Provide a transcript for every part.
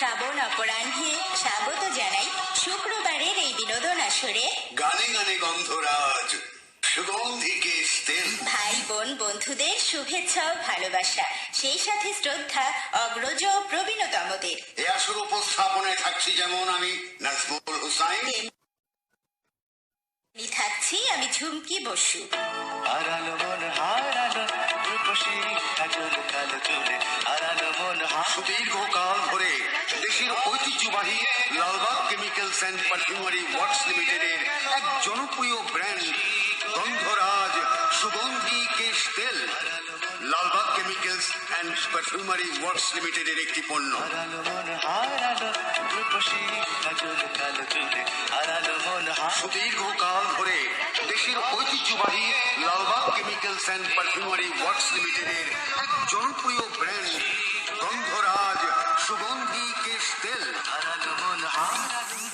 শ্রাবণ অপরাহ্নে স্বাগত জানাই শুক্রবারের এই বিনোদন আসরে। গানে গানে গন্ধরাজ ভাই বোন বন্ধুদের শুভেচ্ছা ও ভালোবাসা সেই সাথে শ্রদ্ধা অগ্রজ ও প্রবীণতমদের। এ আসর উপস্থাপনায় থাকছি যেমন আমি নাজমুল হুসাইন। থাকছি আমি ঝুমকি বসু। হারালো মন হারালো রূপসী কাজল কালো চুলে। হারালো মন সুদীর্ঘ কাল ধরে দেশের ঐতিহ্যবাহী Lalbagh Chemicals and Perfumery Works লিমিটেডের এক জনপ্রিয় ব্র্যান্ড গন্ধরাজ সুগন্ধি কেশ তেল। Lalbagh Chemicals and Perfumery Works লিমিটেডের একটি পণ্য। হারালো মন হারালো রূপসী কাজল কালো চুলে হারালো মন হারালো সুদীর্ঘ কাল ধরে দেশের ঐতিহ্যবাহী Lalbagh chemicals and perfumery works লিমিটেডের এক জনপ্রিয় ব্র্যান্ড সুগন্ধি কেশ তেল হারালো মন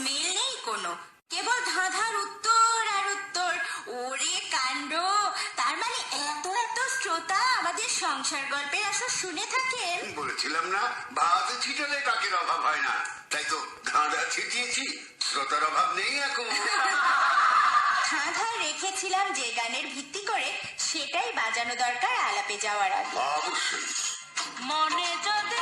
মিল নেই কোনো। কেবল ধাঁধার উত্তর আর উত্তর। ওরে কাণ্ড! তার মানে এত এত শ্রোতা আমাদের সংসার গল্পের আসর শুনে থাকেন? বলেছিলাম না ভাত ছিটালে কাকের অভাব হয় না। তাই তো ধাঁধা ছিটিয়েছি শ্রোতার অভাব নেই এখন। ধাঁধা রেখেছিলাম যে গানের ভিত্তি করে সেটাই বাজানো দরকার আলাপে যাওয়ার আগে। অবশ্যই। মনে যদি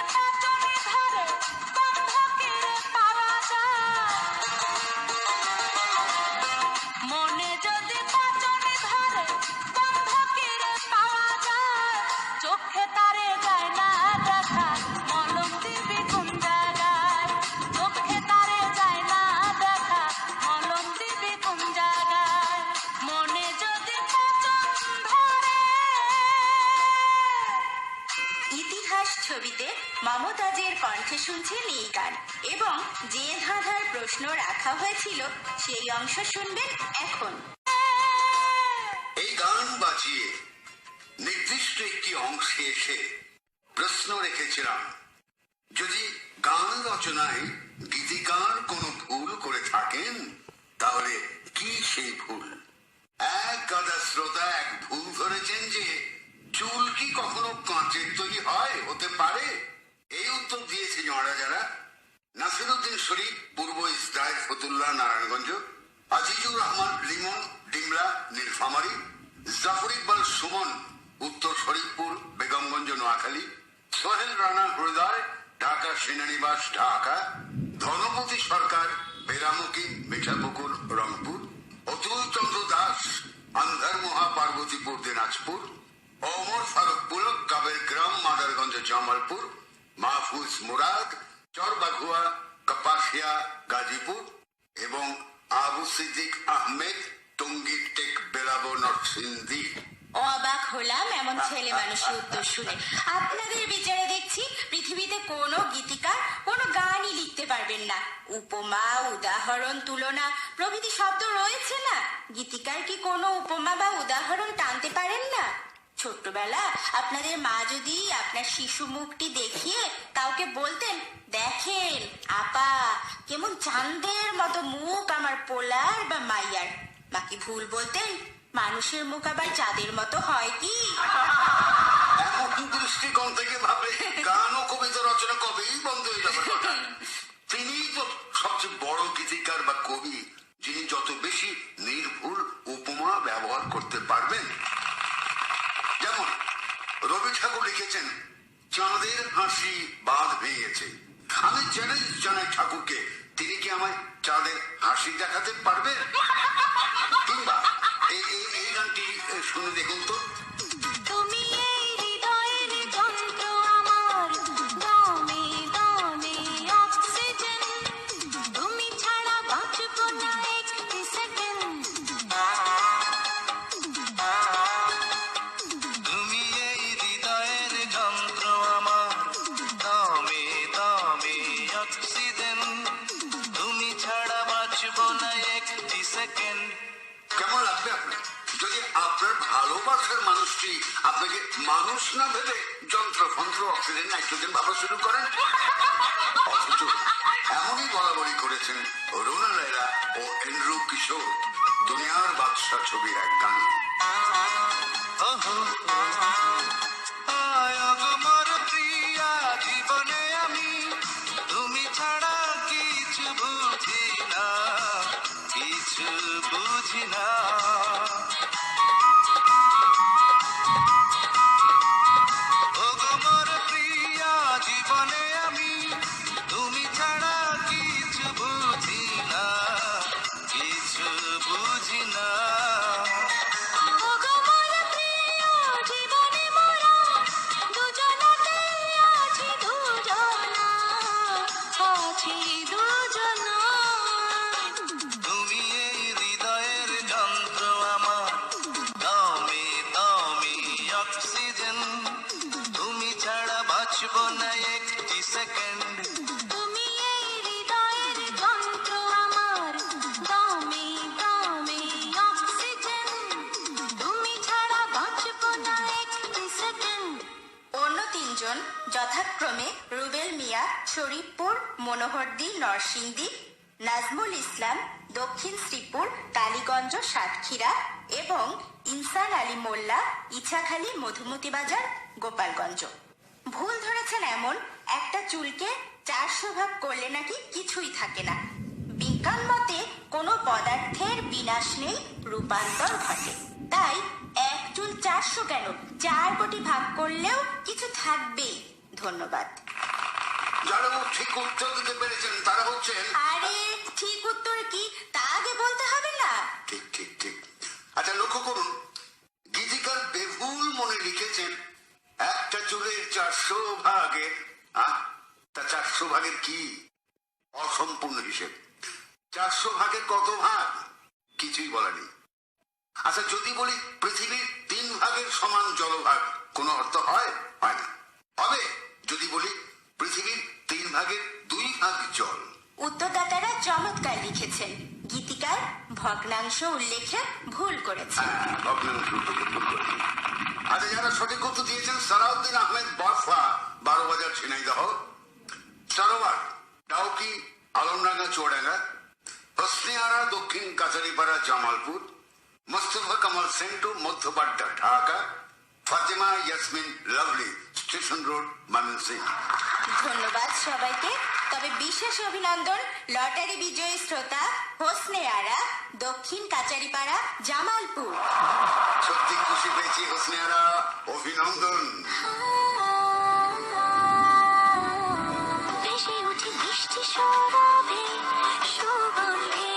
ইতিহাস ছবিতে মমতাজের কণ্ঠে শুনছেন এই গান। এবং যে ধাঁধার প্রশ্ন রাখা হয়েছিল, সেই অংশ শুনবেন এখন। এই গান বাজিয়ে নির্দিষ্ট একটি অংশে এসে প্রশ্ন রেখেছিলাম। যদি গান রচনায় গীতিকার কোনো ভুল করে থাকেন, তাহলে কি সেই ভুল? এক গাদা শ্রোতা হয়, হতে পারে। এই উত্তর দিয়েছে যারা যারা নাসিরুদ্দিন শরীফ, পূর্ব ইসরায়েল, ফতুল্লাহ, নারায়ণগঞ্জ, আজিজুর রহমান, লিমন, ডিমলা, নীলফামারী, জাফর ইকবাল সুমন, উত্তর শরীফপুর, বেগমগঞ্জ, নোয়াখালী, সোহেল রানা হৃদয় ঢাকা সেনানিবাস, ঢাকা, ধনপতি সরকার বেরামুখী মিঠাপুকুর, রংপুর অতুল চন্দ্র দাস, আন্ধার মহা পার্বতীপুর দিনাজপুর ওমর ফারুক পুলক কাবের গ্রাম, মাদারগঞ্জ, জামালপুর, মাহফুজ মুরাদ, চরবাঘুয়া, কাপাসিয়া, গাজীপুর এবং আবু সিদ্দিক আহমেদ টঙ্গী টেক বেলাবো, নরসিংদী। অবাক হলাম এমন ছেলে মানুষের উত্তর শুনে। আপনাদের বিচারে দেখছি পৃথিবীতে কোনো গীতিকার, কোনো গানই লিখতে পারবেন না। উপমা, উদাহরণ, তুলনা, প্রভৃতি শব্দ রয়েছে না। গীতিকার কি কোনো উপমা বা উদাহরণ টানতে পারেন না? ছোট্টবেলা আপনাদের মা যদি আপনার শিশু মুখটি দেখিয়ে কাউকে বলতেন, দেখেন, আপা, কেমন চান্দের মতো মুখ আমার পোলার বা মাইয়ার। বাকি ভুল বলতেন? মানুষের মুখ আবার চাঁদের মতো হয় কি? দৃষ্টিকোণ থেকে ভাবে আপনার ভালোবাসার মানুষটি আপনাকে মানুষ না ভেবে যন্ত্র ফন্ত্র অক্সিজেন, নাইট্রোজেন ভাবা শুরু করেন। অথচ এমনই বলাবলি করেছেন রুনা লাইলা ও এন্ড্রু কিশোর দুনিয়ার বাদশাহ ছবির এক গানে। যথাক্রমে রুবেল মিয়া, শরীফপুর মনোহরদি নরসিংদী, নাজমুল ইসলাম, দক্ষিণ শ্রীপুর, কালীগঞ্জ, সাতক্ষীরা এবং ইনসান আলী মোল্লা, ইছাখালী মধুমতি বাজার গোপালগঞ্জ। ভুল ধরেছেন এমন একটা চুলকে চারশো ভাগ করলে নাকি কিছুই থাকে না। বিজ্ঞান মতে কোনো পদার্থের বিনাশ নেই, রূপান্তর ঘটে। তাই এক চুল চারশো কেন? চার কোটি ভাগ করলেও কিছু থাকবেই। ধন্যবাদ। যারা ঠিক উত্তর দিতে পেরেছেন তারা হচ্ছেন আরে ঠিক উত্তর কি? তা আগে বলতে হবে না। ঠিক ঠিক ঠিক। আচ্ছা লক্ষ্য করুন গীতিকার বেহুল মনে লিখেছেন একটা চুলের চারশো আহ, তা চারশো ভাগের কি? অসম্পূর্ণ হিসেব। চারশো ভাগের কত ভাগ? কিছুই বলা নেই। আচ্ছা যদি বলি পৃথিবীর তিন ভাগের সমান জলভাগ কোনো অর্থ হয়? হয় না। হবে? যদি বলি পৃথিবীর তিন ভাগের দুই ভাগ জল। উত্তরদাতারা চমৎকার লিখেছেন। গীতিকার ভগ্নাংশ উল্লেখে ভুল করেছেন হ্যাঁ, ভগ্নাংশ থেকে ভুল করেছেন। আচ্ছা যারা সঠিক উত্তর দিয়েছেন সালাউদ্দিন আহমেদ বরফা বারো বাজার ঝিনাইদহ। সরোবার ডাউকি আলমডাঙ্গা চৌডাঙ্গা হোসনিয়ারা দক্ষিণ কাছারিপাড়া জামালপুর। মোস্তফা কামাল সেন্টু মধ্যপাড্ডা ঢাকা। ফাতেমা ইয়াসমিন লাভলি স্টেশন রোড ময়মনসিং ধন্যবাদ সবাইকে। তবে বিশেষ অভিনন্দন লটারি বিজয়ী শ্রোতা হোসনে আরা দক্ষিণ কাচারিপাড়া জামালপুর। সত্যি খুশি পেয়েছি হোসনিয়ারা অভিনন্দন। ভেসে উঠে বৃষ্টি সৌরভে সুগন্ধে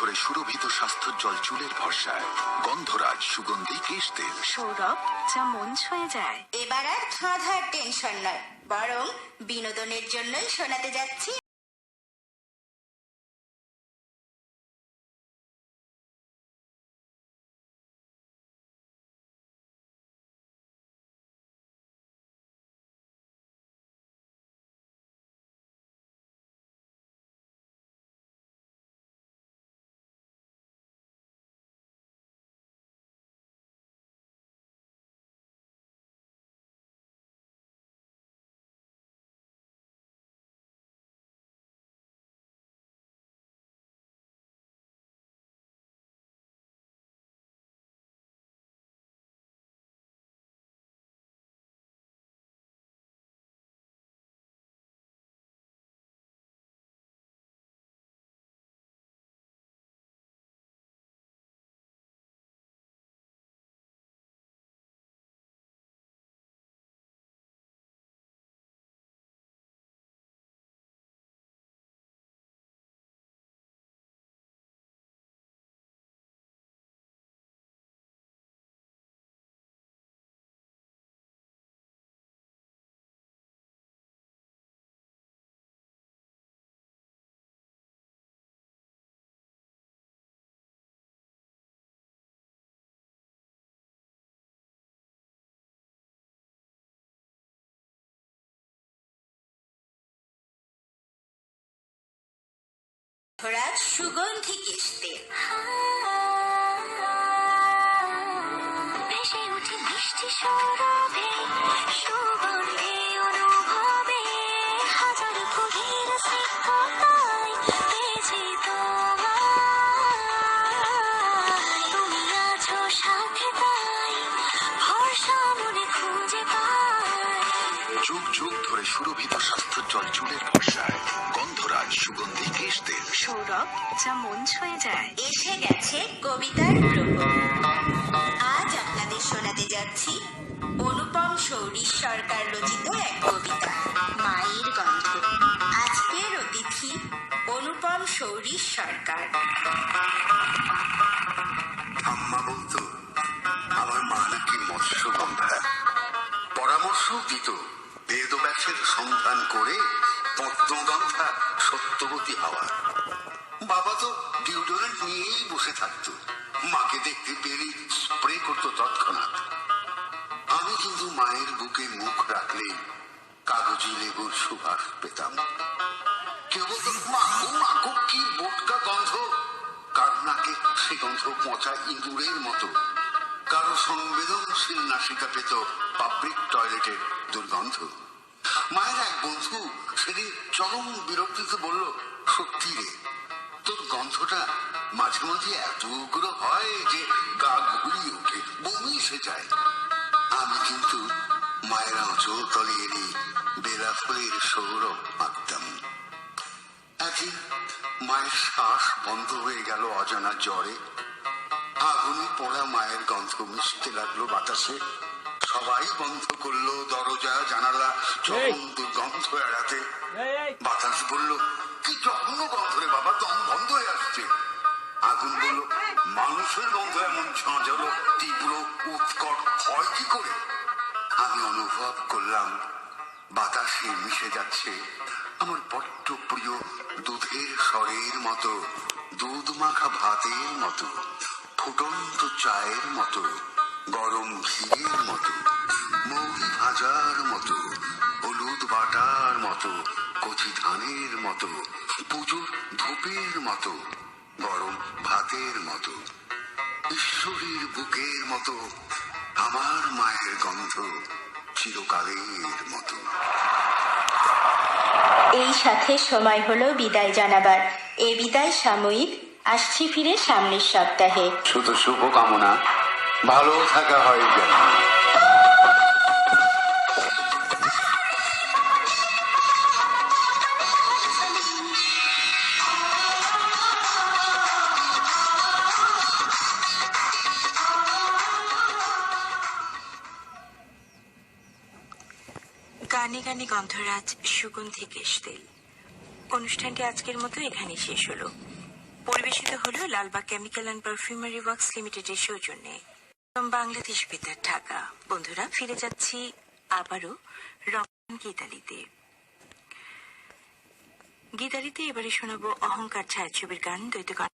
ধরে সুরভিত জল চুলের ভরসায়। গন্ধরাজ সুগন্ধি কেশ তেল। সৌরভ যা মন ছুঁয়ে যায়। এবার আর ধাঁধার টেনশন নয় বরং বিনোদনের জন্যই শোনাতে যাচ্ছি রাজ সুগন্ধি কেশতে ভেসে উঠে মিষ্টি সৌরভে, সুগন্ধি অনুভবে। হাজার গভীর স্নিগ্ধতায় পেয়েছি তোমায়। তুমি আছো সাথে তাই, ভরসা মনে খুঁজে পাই যুগ যুগ ধরে সুরভিত স্বাস্থ্যোজ্জ্বল চুলের ভরসায় গন্ধ গন্ধরাজ সুগন্ধি কেশ তেল সৌরভ যা মন ছুঁয়ে যায়। এসে গেছে কবিতার প্রকোপ আজ আপনাদের শোনাতে যাচ্ছি অনুপম শৌরী সরকার রচিত এক কবিতা মায়ের গন্ধ। আজকের অতিথি অনুপম শৌরী সরকার। আম্মা বলতো আমার মা নাকি মৎস্যগন্ধা। পরামর্শ দিত বেদ বেদব্যাসের সন্ধান করে সত্যবতী হওয়া। বাবা তো ডিওডোরেন্ট নিয়েই বসে থাকতো। মাকে দেখতে পেলেই স্প্রে করতো তৎক্ষণাৎ। আমি কিন্তু মায়ের বুকে মুখ রাখলে কাগজি লেবুর সুবাস পেতাম। কেউ বলতো মাগো মাগো কি বোটকা গন্ধ? কার নাকে সে গন্ধ পচা ইঁদুরের মতো। কারও সংবেদনশীল নাসিকা পেত পাবলিক টয়লেটের দুর্গন্ধ। মায়ের এক বন্ধু সেদিন চরম বিরক্তিতে বলল, সত্যি রে, তোর গন্ধটা মাঝে মাঝে এত উগ্র হয় যে গা ঘুরিয়ে ওঠে, বমি এসে যায়। আমি কিন্তু মায়ের আঁচল তলে এনে বেলা ফুলের সৌরভ আঁকতাম একদিন মায়ের শ্বাস বন্ধ হয়ে গেল অজানা জ্বরে। আগুনে পোড়া মায়ের গন্ধ মিশতে লাগল বাতাসে। সবাই বন্ধ করল দরজা জানালা চরম দুর্গন্ধ এড়াতে। বাতাস বলল কি জঘন্য গন্ধ রে বাবা দম বন্ধ হয়ে আসছে। আগুন বলল মানুষের গন্ধ এমন ঝাঁঝালো তীব্র উৎকট হয় কি করে? আমি অনুভব করলাম বাতাসে মিশে যাচ্ছে আমার বড্ড প্রিয় দুধের স্বরের মতো দুধ মাখা ভাতের মতো ফুটন্ত চায়ের মতো। গরম ঘিয়ের মতো মৌরি ভাজার মতো হলুদ বাটার মতো কচি ধানের মতো পুজোর ধূপের মতো গরম ভাতের মতো ঈশ্বরের বুকের মতো আমার মায়ের গন্ধ চিরকালের মতো। এই সাথে সময় হলো বিদায় জানাবার। এ বিদায় সাময়িক আসছি ফিরে সামনের সপ্তাহে। শুধু শুভকামনা। ভালো থাকা হয় গানে গানে গন্ধরাজ সুগন্ধি কেশ তেল অনুষ্ঠানটি আজকের মতো এখানে শেষ হলো। পরিবেশিত হলো Lalbagh chemical and perfumery works লিমিটেডের সৌজন্যে। বাংলাদেশ বেতার ঢাকা। বন্ধুরা, ফিরে যাচ্ছি আবারও রমন গীতালিতে। গীতালিতে এবারে শোনাবো অহংকার ছায়াছবির গান, দ্বৈত গান।